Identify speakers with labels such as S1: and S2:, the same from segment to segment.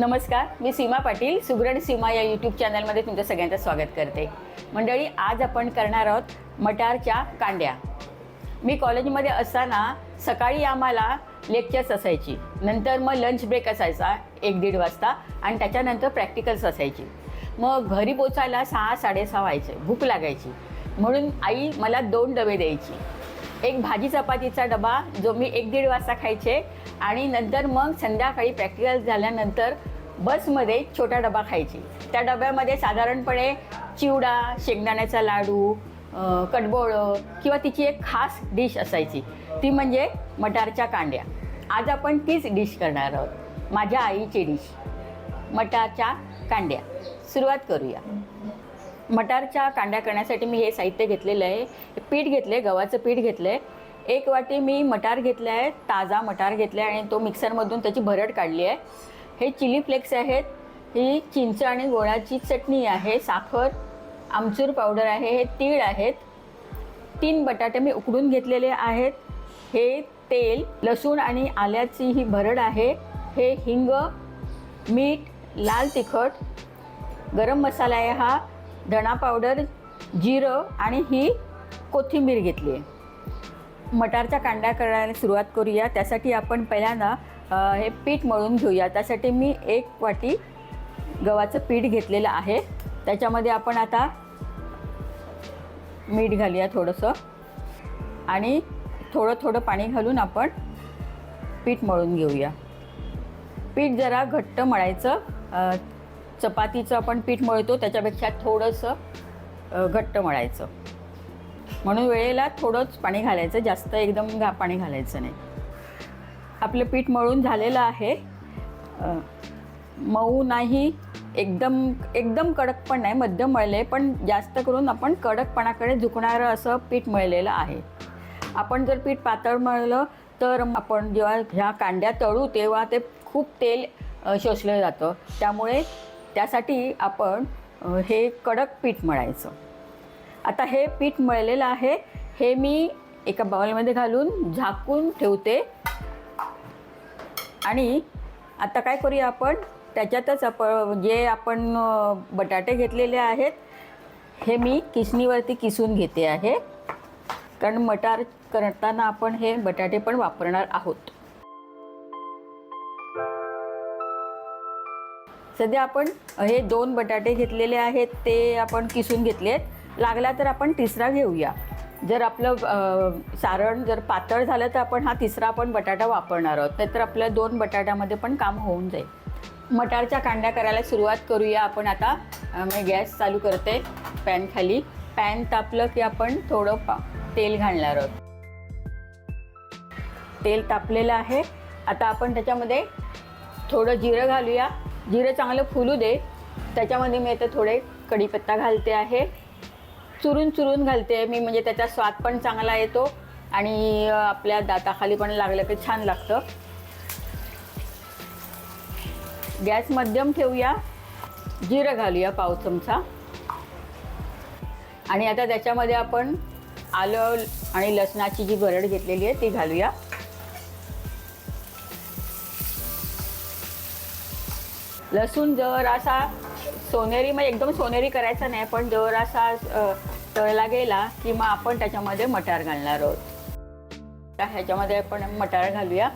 S1: नमस्कार मी सीमा पाटील सुगरण सीमा या यूट्यूब चॅनलमध्ये तुमचं सगळ्यांचं स्वागत करते. मंडळी आज आपण करणार आहोत मटारच्या कांड्या. मी कॉलेजमध्ये असताना सकाळी आम्हाला लेक्चर्स असायची. नंतर मग लंच ब्रेक असायचा एक दीड वाजता आणि त्याच्यानंतर प्रॅक्टिकल्स असायची. मग घरी पोचायला सहा साडेसहा व्हायचे भूक लागायची. म्हणून आई मला दोन डबे द्यायची. एक भाजी चपातीचा डबा जो मी एक दीड वाजता खायचे आणि नंतर मग संध्याकाळी प्रॅक्टिकल झाल्यानंतर बसमध्ये छोटा डबा खायची. त्या डब्यामध्ये साधारणपणे चिवडा शेंगदाण्याचा लाडू कडबोळं कटबोळं किंवा तिची एक खास डिश असायची. ती म्हणजे मटारच्या कांड्या. आज आपण तीच डिश करणार आहोत. माझ्या आईची डिश. मटारच्या कांड्या. सुरुवात करूया. मटारच्या कांड्या करण्यासाठी मी हे साहित्य घेतलेलं आहे. पीठ घेतलं आहे गव्हाचं पीठ घेतलं आहे एक वाटी मी मटार घेतला आहे ताजा मटार घेतला आहे आणि तो मिक्सरमधून त्याची भरड काढली आहे. हे चिली फ्लेक्स आहेत. ही चिंच आणि गोळाची चटणी आहे साखर आमचूर पावडर आहे हे तीळ आहेत. तीन बटाटे मी उकडून घेतलेले आहेत. हे तेल लसूण आणि आल्याची ही भरड आहे. हे हिंग मीठ लाल तिखट गरम मसाला आहे हा धणा पावडर जिरं आणि ही कोथिंबीर घेतली आहे. मटारच्या कांड्या करायला सुरुवात करूया. त्यासाठी आपण पहिल्यांदा हे पीठ मळून घेऊया. त्यासाठी मी एक वाटी गव्हाचं पीठ घेतलेलं आहे. त्याच्यामध्ये आपण आता मीठ घालूया थोडंसं. आणि थोडं थोडं पाणी घालून आपण पीठ मळून घेऊया. पीठ जरा घट्ट मळायचं. चपातीचं आपण पीठ मळतो. त्याच्यापेक्षा थोडंसं घट्ट मळायचं. म्हणून वेळेला थोडंच पाणी घालायचं. जास्त एकदम घा पाणी घालायचं नाही. आपलं पीठ मळून झालेलं आहे. मऊ नाही एकदम एकदम कडक पण नाही मध्यम मळले पण जास्त करून आपण कडकपणाकडे झुकणारं असं पीठ मळलेलं आहे. आपण जर पीठ पातळ मळलं तर आपण जेव्हा ह्या कांड्या तळू तेव्हा ते खूप तेल शोषलं जातं. त्यामुळे त्यासाठी आपण हे कडक पीठ मळायचं. आता हे पीठ मळलेलं आहे हे मी एका बाउलमध्ये घालून झाकून ठेवते. आणि आता काय करूया आपण? त्याच्यातच आपण जे आपण बटाटे घेतलेले आहेत हे मी किसणीवरती किसून घेते आहे. कारण मटार करताना आपण हे बटाटे पण वापरणार आहोत. सध्या आपण हे दोन बटाटे घेतलेले आहेत ते आपण किसून घेतले आहेत लागला तर आपण तिसरा घेऊया. जर आपलं सारण जर पातळ झालं तर आपण हा तिसरा आपण बटाटा वापरणार आहोत. नाहीतर आपल्या दोन बटाट्यामध्ये पण काम होऊन जाईल. मटारच्या कांड्या करायला सुरुवात करूया आपण आता. मी गॅस चालू करते पॅन खाली. पॅन तापलं की आपण थोडं पा तेल घालणार आहोत. तेल तापलेलं आहे. आता आपण त्याच्यामध्ये थोडं जिरं घालूया. जिरं चांगलं फुलू दे. त्याच्यामध्ये मी आता थोडे कढीपत्ता घालते आहे. चुरून चुरून घालते. मी म्हणजे त्याचा स्वाद पण चांगला येतो आणि आपल्या दाताखाली पण लागलं की छान लागतं. गॅस मध्यम ठेवूया. जिरं घालूया पाव चमचा. आणि आता त्याच्यामध्ये आपण आलं आणि लसणाची जी भरड घेतलेली आहे ती घालूया. लसूण जर असा सोनेरी मग एकदम सोनेरी करायचा नाही पण जर असा तळला गेला की मग आपण त्याच्यामध्ये मटार घालणार आहोत. ह्याच्यामध्ये आपण मटार घालूया.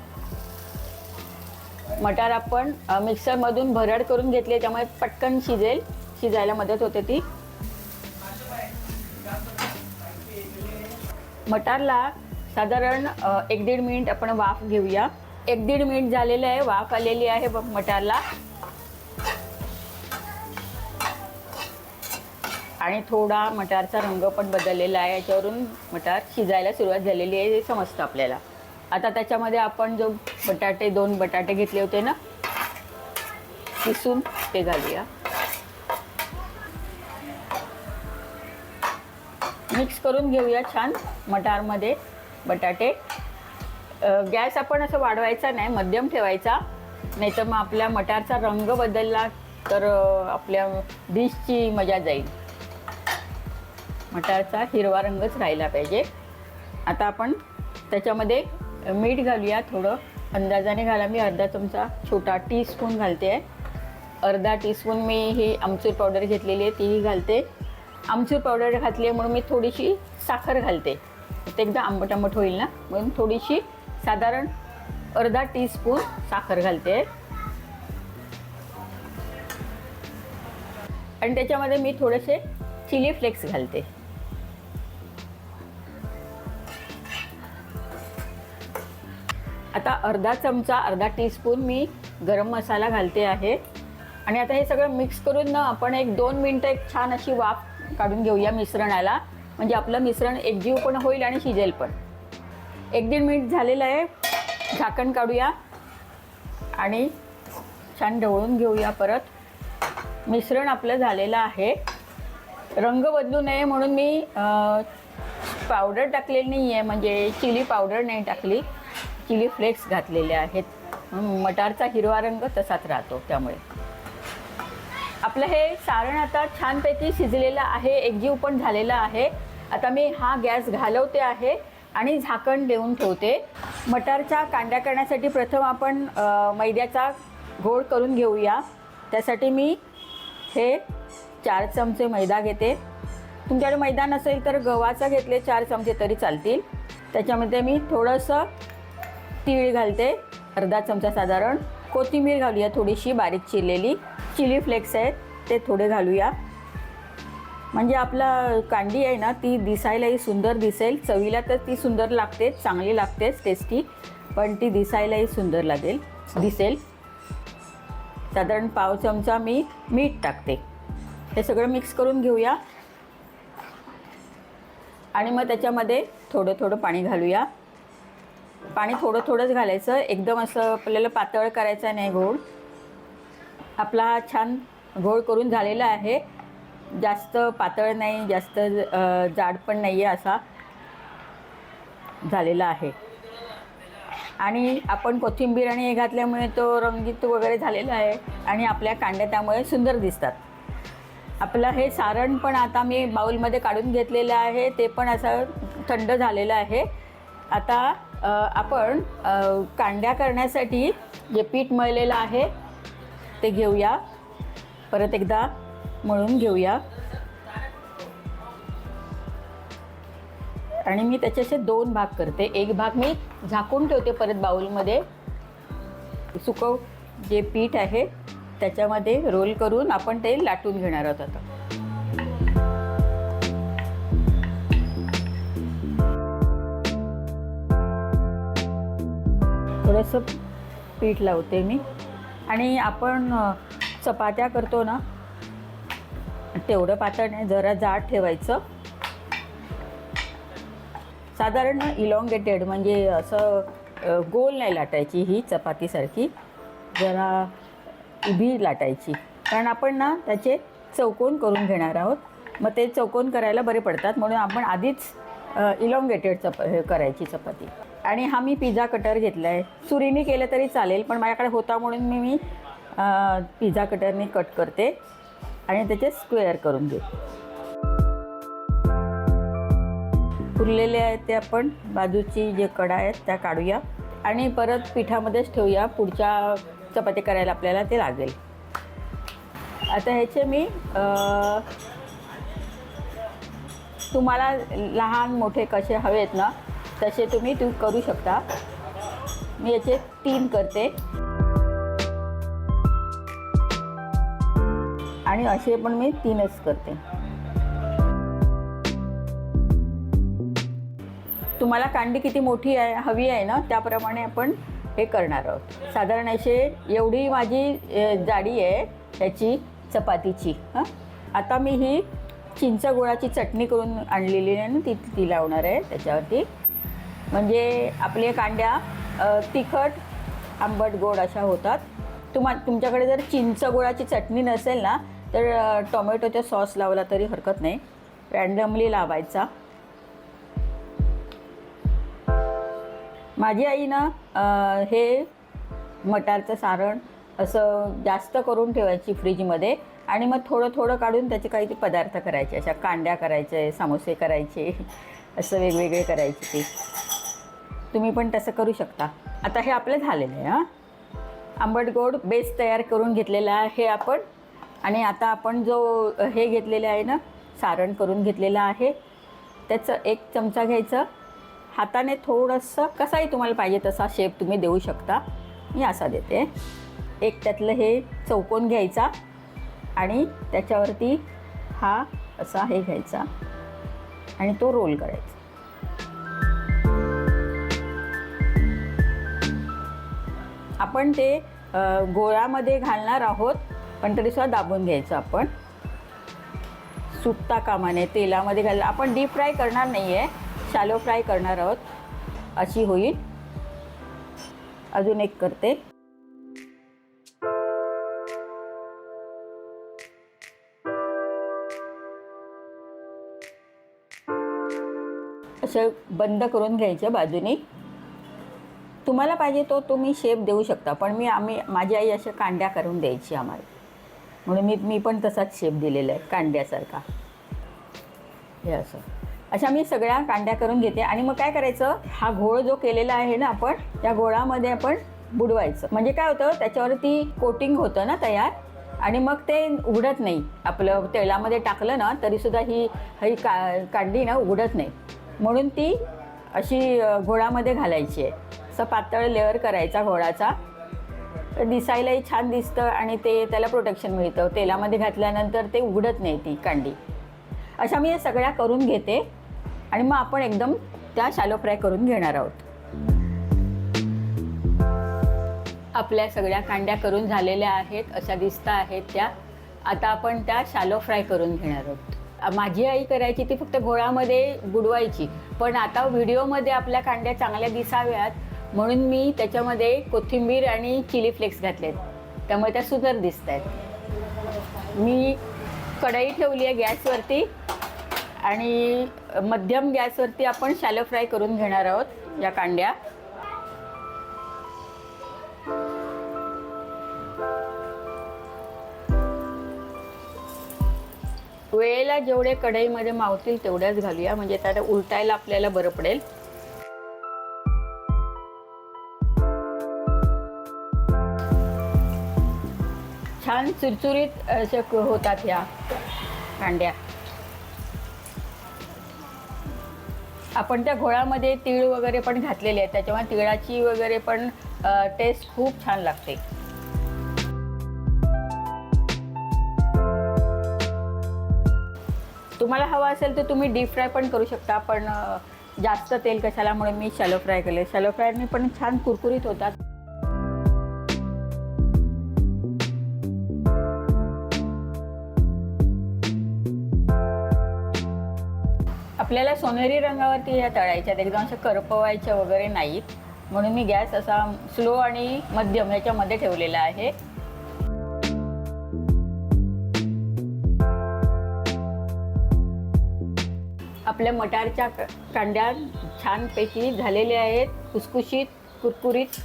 S1: मटार आपण मिक्सरमधून भरड करून घेतली त्यामुळे पटकन शिजेल. शिजायला मदत होते ती. मटारला साधारण एक दीड मिनिट आपण वाफ घेऊया. एक दीड मिनिट झालेलं आहे वाफ आलेली आहे बघ मटारला. आणि थोडा मटारचा रंग पण बदललेला आहे. याच्यावरून मटार शिजायला सुरुवात झालेली आहे हे समजतं आपल्याला. आता त्याच्यामध्ये आपण जो बटाटे दोन बटाटे घेतले होते ना किसून ते घालूया. मिक्स करून घेऊया छान मटारमध्ये बटाटे. गॅस आपण असं वाढवायचा नाही मध्यम ठेवायचा. नाही तर मग आपल्या मटारचा रंग बदलला तर आपल्या डिशची मजा जाईल. मटारचा हिरवा रंगच राहिला पाहिजे. आता आपण त्याच्यामध्ये मीठ घालूया थोडं. अंदाजाने घाला मी अर्धा चमचा छोटा टी स्पून घालते. आहे अर्धा टीस्पून मी ही आमचूर पावडर घेतलेली आहे तीही घालते. आमचूर पावडर घातली आहे म्हणून मी थोडीशी साखर घालते. ते एकदा आंबट आंबट होईल ना म्हणून थोडीशी साधारण अर्धा टीस्पून साखर घालते. आणि त्याच्यामध्ये मी थोडेसे चिली फ्लेक्स घालते. आता अर्धा चमचा अर्धा टीस्पून मी गरम मसाला घालते आहे. आणि आता हे सगळं मिक्स करून ना आपण एक दोन मिनटं एक छान अशी वाफ काढून घेऊया मिश्रणाला. म्हणजे आपलं मिश्रण एकजीव पण होईल आणि शिजेल पण. एक दीड मिनिट झालेलं आहे. झाकण काढूया. आणि छान ढवळून घेऊया परत. मिश्रण आपलं झालेलं आहे. रंग बदलू नये म्हणून मी पावडर टाकलेली नाही आहे म्हणजे चिली पावडर नाही टाकली. चिली फ्लेक्स घातलेले आहेत. मटारचा हिरवा रंग तसाच राहतो त्यामुळे. आपलं हे सारण आता छानपैकी शिजलेलं आहे एकजीव पण झालेलं आहे. आता मी हा गॅस घालवते आहे आणि झाकण देऊन ठेवते. मटारच्या कांड्या करण्यासाठी प्रथम आपण मैद्याचा घोळ करून घेऊया. त्यासाठी मी हे चार चमचे मैदा घेते. तुमच्याकडे मैदा नसेल तर गव्हाचा घेतले चार चमचे तरी चालतील. त्याच्यामध्ये मी थोडंसं तीळ घालते अर्धा चमचा साधारण. कोथिंबीर घालूया थोडीशी बारीक चिरलेली. चिली फ्लेक्स आहेत ते थोडे घालूया. म्हणजे आपला कांडी आहे ना ती दिसायलाही सुंदर दिसेल. चवीला तर ती सुंदर लागते चांगली लागतेच टेस्टी पण ती दिसायलाही सुंदर लागेल दिसेल. साधारण पाव चमचा मी मीठ टाकते. हे सगळं मिक्स करून घेऊया. आणि मग त्याच्यामध्ये थोडं थोडं पाणी घालूया. पाणी थोडं थोडंच घालायचं. एकदम असं आपल्याला पातळ करायचा नाही घोळ आपला हा छान घोळ करून झालेला आहे. जास्त पातळ नाही जास्त जाड पण नाही आहे असा झालेला आहे. आणि आपण कोथिंबीर आणि हे घातल्यामुळे तो रंगीत वगैरे झालेला आहे आणि आपल्या कांड्या त्यामुळे सुंदर दिसतात. आपलं हे सारण पण आता मी बाऊलमध्ये काढून घेतलेलं आहे. ते पण असं थंड झालेलं आहे. आता आपण कांड्या करण्यासाठी जे पीठ मळलेलं आहे ते घेऊया. परत एकदा मळून घेऊया. आणि मी त्याचे असे दोन भाग करते. एक भाग मी झाकून ठेवते परत बाऊलमध्ये सुकव जे पीठ आहे त्याच्यामध्ये रोल करून आपण ते लाटून घेणार आहोत आता. थोडंसं पीठ लावते मी. आणि आपण चपात्या करतो ना तेवढं पातळ नाही जरा जाड ठेवायचं. साधारण इलॉंगेटेड म्हणजे असं गोल नाही लाटायची ही चपातीसारखी. जरा उभी लाटायची. कारण आपण ना त्याचे चौकोन करून घेणार आहोत. मग ते चौकोन करायला बरे पडतात. म्हणून आपण आधीच इलॉंगेटेड चप हे करायची चपाती. आणि हा मी पिझ्झा कटर घेतला आहे सुरीने केलं तरी चालेल पण माझ्याकडे होता म्हणून मी मी पिझ्झा कटरने कट करते आणि त्याचे स्क्वेअर करून घेते. उरलेले आहेत ते आपण बाजूची जे कडा आहेत त्या काढूया आणि परत पिठामध्येच ठेवूया. पुढच्या चपाती करायला आपल्याला ते लागेल. आता ह्याचे मी तुम्हाला लहान मोठे कसे हवेत ना तसे तुम्ही तू करू शकता. मी याचे तीन करते. आणि असे पण मी तीनच करते. तुम्हाला कांडी किती मोठी आहे हवी आहे ना त्याप्रमाणे आपण हे करणार आहोत. साधारण असे एवढी माझी जाडी आहे ह्याची चपातीची. हां? आता मी ही चिंच गुळाची चटणी करून आणलेली आहे ना ती ती लावणार आहे त्याच्यावरती. म्हणजे आपले कांड्या तिखट आंबट गोड अशा होतात. तुम्हा तुमच्याकडे जर चिंच गोळाची चटणी नसेल ना तर अ, टोमॅटोचा सॉस लावला तरी हरकत नाही. रँडमली लावायचा. माझी आई ना हे मटारचं सारण असं जास्त करून ठेवायची फ्रीजमध्ये आणि मग थोडं थोडं काढून त्याचे काही ते पदार्थ करायचे अशा कांड्या करायचे समोसे करायचे असं वेगवेगळे करायचे ते. तुम्ही पण तसं करू शकता. आता हे आपलं झालेलं आहे हां. आंबट गोड बेस तयार करून घेतलेला आहे आपण. आणि आता आपण जो हे घेतलेलं आहे ना सारण करून घेतलेलं आहे त्याचं एक चमचा घ्यायचं. हाताने थोडंसं कसाही तुम्हाला पाहिजे तसा शेप तुम्ही देऊ शकता. मी असा देते. एक त्यातलं हे चौकोन घ्यायचा आणि त्याच्यावरती हा असा हे घ्यायचा. आणि तो रोल करायचा. आपण ते गोळामध्ये घालणार आहोत पण तरीसुद्धा दाबून घ्यायचं आपण. सुटता कामाने तेलामध्ये घाल आपण डीप फ्राय करणार नाही आहे शॅलो फ्राय करणार आहोत. अशी होईल. अजून एक करते. असं बंद करून घ्यायचं बाजूनी. तुम्हाला पाहिजे तो तुम्ही शेप देऊ शकता पण मी आम्ही माझी आई अशा कांड्या करून द्यायची आम्हाला. म्हणून मी मी पण तसाच शेप दिलेला आहे कांड्यासारखा. हे असं. अशा मी सगळ्या कांड्या करून घेते. आणि मग काय करायचं हा घोळ जो केलेला आहे ना आपण त्या घोळामध्ये आपण बुडवायचं. म्हणजे काय होतं त्याच्यावरती कोटिंग होतं ना तयार आणि मग ते उघडत नाही. आपलं तेलामध्ये टाकलं ना तरीसुद्धा ही ही का कांडी ना उघडत नाही. म्हणून ती अशी घोळामध्ये घालायची आहे. असं पातळ लेअर करायचा घोळाचा तर दिसायलाही छान दिसतं आणि ते त्याला प्रोटेक्शन मिळतं. तेलामध्ये घातल्यानंतर ते उघडत नाही ती कांडी. अशा मी या सगळ्या करून घेते आणि मग आपण एकदम त्या शॅलो फ्राय करून घेणार आहोत. आपल्या सगळ्या कांड्या करून झालेल्या आहेत अशा दिसता आहेत त्या. आता आपण त्या शॅलो फ्राय करून घेणार आहोत. माझी आई करायची ती फक्त घोळामध्ये बुडवायची. पण आता व्हिडिओमध्ये आपल्या कांड्या चांगल्या दिसाव्यात. म्हणून मी त्याच्यामध्ये कोथिंबीर आणि चिली फ्लेक्स घातलेत. त्यामुळे त्या सुंदर दिसत आहेत मी कढई ठेवली आहे गॅसवरती आणि मध्यम गॅसवरती आपण शॅलो फ्राय करून घेणार आहोत या कांड्या. वेळेला जेवढे कढईमध्ये मावतील तेवढ्याच घालूया म्हणजे त्याला उलटायला आपल्याला बरं पडेल. छान चुरचुरीत अशा होतात ह्या कांड्या. आपण त्या घोळामध्ये तीळ वगैरे पण घातलेले आहेत. त्याच्यामुळे तिळाची वगैरे पण टेस्ट खूप छान लागते. तुम्हाला हवा असेल तर तुम्ही डीप फ्राय पण करू शकता. पण जास्त तेल कशाला? म्हणून मी शॅलो फ्राय केले शॅलो फ्रायने पण छान कुरकुरीत होतात. त्या सोनेरी रंगावरती ह्या तळायच्यात एकदम अशा करपवायच्या वगैरे नाहीत. म्हणून मी गॅस असा स्लो आणि मध्यम याच्यामध्ये ठेवलेला आहे. आपल्या मटारच्या कांड्या छानपैकी झालेल्या आहेत. कुसकुशीत कुरकुरीत.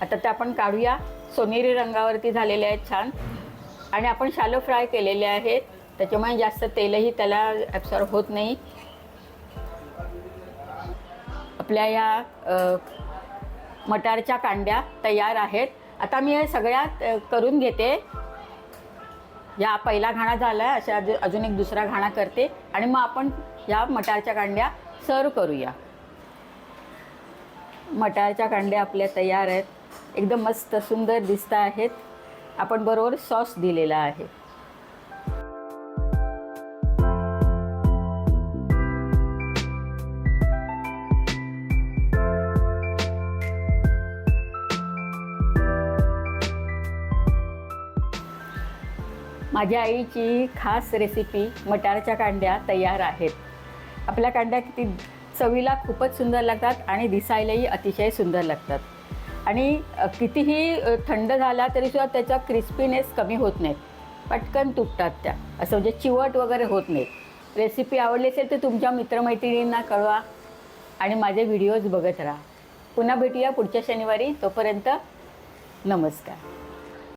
S1: आता त्या आपण काढूया. सोनेरी रंगावरती झालेल्या आहेत छान. आणि आपण शालो फ्राय केलेले आहेत. त्याच्यामुळे जास्त तेलही त्याला ॲब्सॉर्ब होत नाही. आपल्या या मटारच्या कांड्या तयार आहेत. आता मी हे सगळ्यात करून घेते. या पहिला घाणा झाला आहे अशा अजून अजून एक दुसरा घाणा करते. आणि मग आपण या मटारच्या कांड्या सर्व करूया. मटारच्या कांड्या आपल्या तयार आहेत. एकदम मस्त सुंदर दिसत आहेत. आपण बरोबर सॉस दिलेला आहे. माझ्या आईची खास रेसिपी मटारच्या कांड्या तयार आहेत. आपल्या कांड्या किती चवीला खूपच सुंदर लागतात आणि दिसायलाही अतिशय सुंदर लागतात. आणि कितीही थंड झाला तरीसुद्धा त्याचा क्रिस्पीनेस कमी होत नाही. पटकन तुटतात त्या. असं म्हणजे चिवट वगैरे होत नाही. रेसिपी आवडली असेल तर तुमच्या मित्रमैत्रिणींना कळवा आणि माझे व्हिडिओज बघत राहा. पुन्हा भेटूया पुढच्या शनिवारी. तोपर्यंत नमस्कार.